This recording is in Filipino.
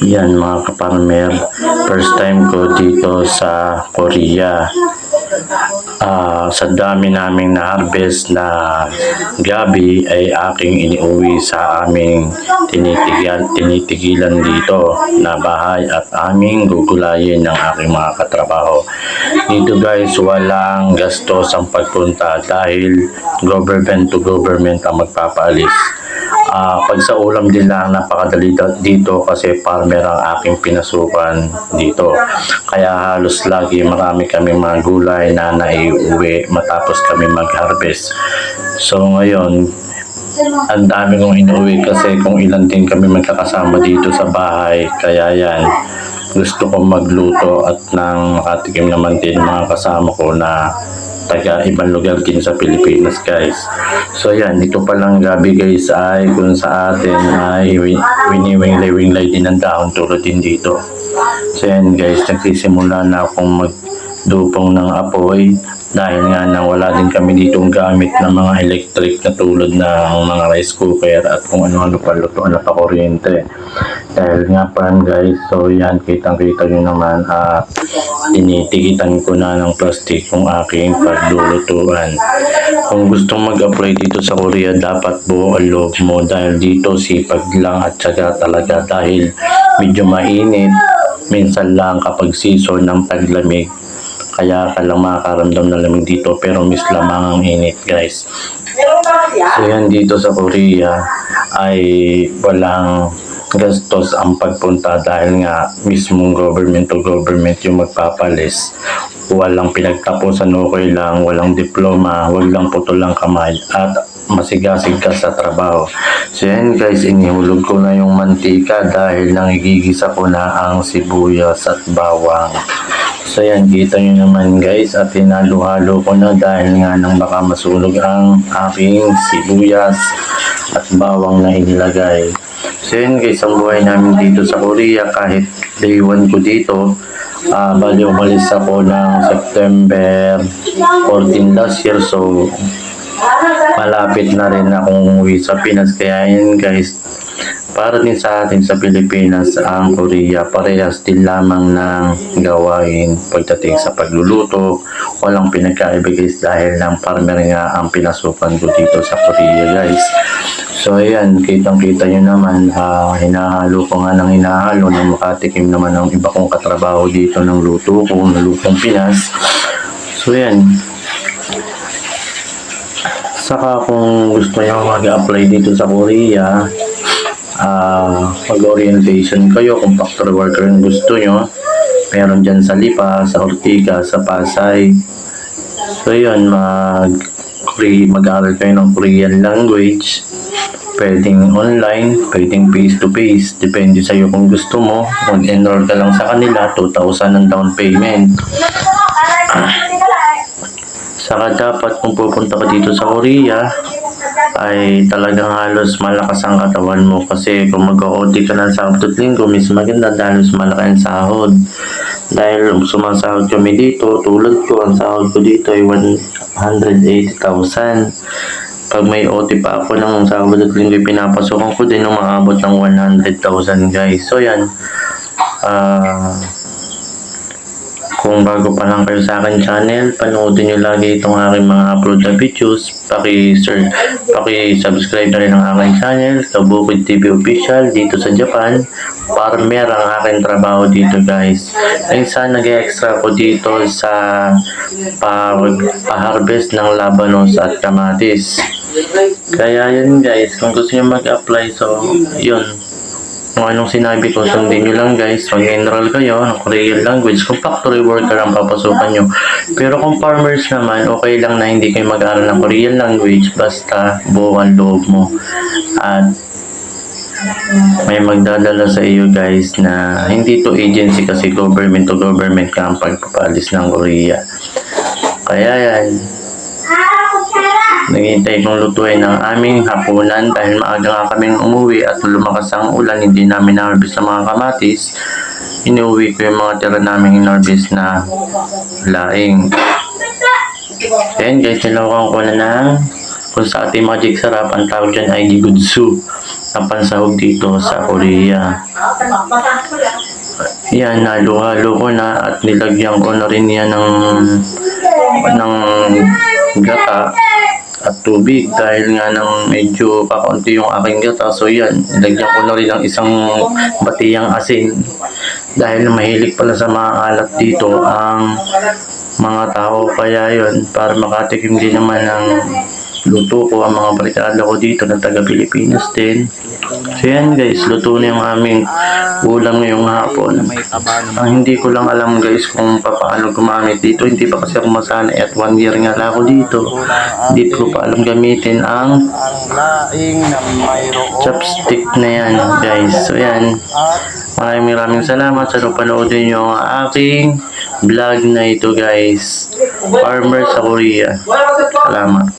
Yan mga kaparmer, first time ko dito sa Korea. Ah, sa dami naming na-harvest na gabi ay aking iniuwi sa aming tinitigilan, tinitigilan dito na bahay at aming gugulayin ng aking mga katrabaho. Dito guys, walang gastos ang pagpunta dahil government to government ang magpapaalis. Ah, pag sa ulam din lang napakadali da- dito kasi farmer ang aking pinasukan dito. Kaya halos lagi marami kami mga gulay na naiuwi matapos kami mag-harvest. So ngayon, ang dami kong inuwi kasi kung ilan din kami magkakasama dito sa bahay. Kaya yan, gusto kong magluto at nang makatikim naman din mga kasama ko na taga ibang lugar din sa Pilipinas guys. So yan, ito palang gabi guys ay kung sa atin ay wi- winiwinglay-winglay din ang dahon tulad din dito. So yan guys, nagsisimula na akong magdupong ng apoy dahil nga na wala din kami ditong gamit ng mga electric na tulad ng mga rice cooker at kung ano-ano pa na pa kuryente. Dahil nga pa guys, so yan, kitang-kita nyo naman, ah, tinitigitan ko na ng plastic yung aking paglulutuan. Kung gustong mag-apply dito sa Korea, dapat buo ang loob mo dahil dito sipag lang at syaga talaga dahil medyo mainit. Minsan lang kapag season ng taglamig, kaya ka lang makakaramdam ng lamig dito pero miss lamang ang init guys. So yan dito sa Korea ay walang gastos ang pagpunta dahil nga mismong government to government yung magpapalis. Walang pinagtapusan okay lang, walang diploma, walang putulang kamay at masigasig ka sa trabaho. So yan guys, inihulog ko na yung mantika dahil nangigigisa ko na ang sibuyas at bawang. So yan, kita nyo naman guys at hinalo-halo ko na dahil nga nang baka masunog ang aking sibuyas at bawang na inilagay. So yan guys, ang buhay namin dito sa Korea kahit day 1 ko dito, ah bali umalis ako ng September 14 last year so malapit na rin akong umuwi sa Pinas kaya yun guys para din sa atin sa Pilipinas ang Korea parehas din lamang ng gawain pagdating sa pagluluto. Walang pinagkaiba guys dahil ng farmer nga ang pinasukan ko dito sa Korea guys. So ayan kitang kita nyo naman ah, hinahalo ko nga ng hinahalo nang makatikim naman ng iba kong katrabaho dito ng luto ko ng lutong Pinas. So ayan Saka kung gusto nyo mag-apply dito sa Korea, ah mag-orientation kayo kung factory worker yung gusto nyo. Meron dyan sa Lipa, sa Ortiga, sa Pasay. So yun, mag mag-aaral kayo ng Korean language. Pwedeng online, pwedeng face-to-face. Depende sa'yo kung gusto mo. Mag-enroll ka lang sa kanila, 2,000 ang down payment. Saka dapat kung pupunta ka dito sa Korea, ay talagang halos malakas ang katawan mo kasi kung mag-OT ka ng Sabado at Linggo, mas maganda dahil mas malaki ang sahod. Dahil sumasahod kami dito, tulad ko, ang sahod ko dito ay 180,000. Pag may OT pa ako ng Sabado at Linggo, pinapasokan ko din ng maabot ng 100,000 guys. So yan, ah... Kung bago pa lang kayo sa akin channel, panoodin nyo lagi itong aking mga upload na videos. Paki-search, paki-subscribe na rin ang aking channel, Kabukid TV Official dito sa Japan. Farmer ang aking trabaho dito guys. Minsan nag-extra ko dito sa pag- pa-harvest ng labanos at kamatis. Kaya yun guys, kung gusto nyo mag-apply, so yun, kung anong sinabi ko, sundin nyo lang guys. Mag-enroll kayo ng Korean language. Kung factory worker ang papasukan nyo. Pero kung farmers naman, okay lang na hindi kayo mag-aaral ng Korean language. Basta buo loob mo. At may magdadala sa iyo guys na hindi to agency kasi government to government ka ang pagpapalis ng Korea. Kaya yan, Naghihintay kong lutuin ng aming hapunan dahil maaga nga kaming umuwi at lumakas ang ulan, hindi namin na-harvest ang mga kamatis. Inuwi ko yung mga tira naming in-harvest na laing. Ayan guys, nilawakan ko na ng kung sa ating magic sarap, ang tawag dyan ay gigudsu na pansahog dito sa Korea. Yan, halo-halo ko na at nilagyan ko na rin yan ng, ng gata at tubig dahil nga nang medyo kakaunti yung aking gata. So yan, nilagyan ko na rin ng isang batiyang asin dahil mahilig pala sa mga alat dito ang mga tao kaya yon para makatikim din naman ng luto ko ang mga barkada ko dito na taga Pilipinas din. So yan guys, luto na yung aming ulam ngayong hapon. Ang hindi ko lang alam guys kung paano gumamit dito. Hindi pa kasi ako masanay at one year nga lang ako dito. Hindi ko pa alam gamitin ang chopstick na yan guys. So yan, maraming maraming salamat sa panoodin nyo ang aking vlog na ito guys. Farmer sa Korea. Salamat.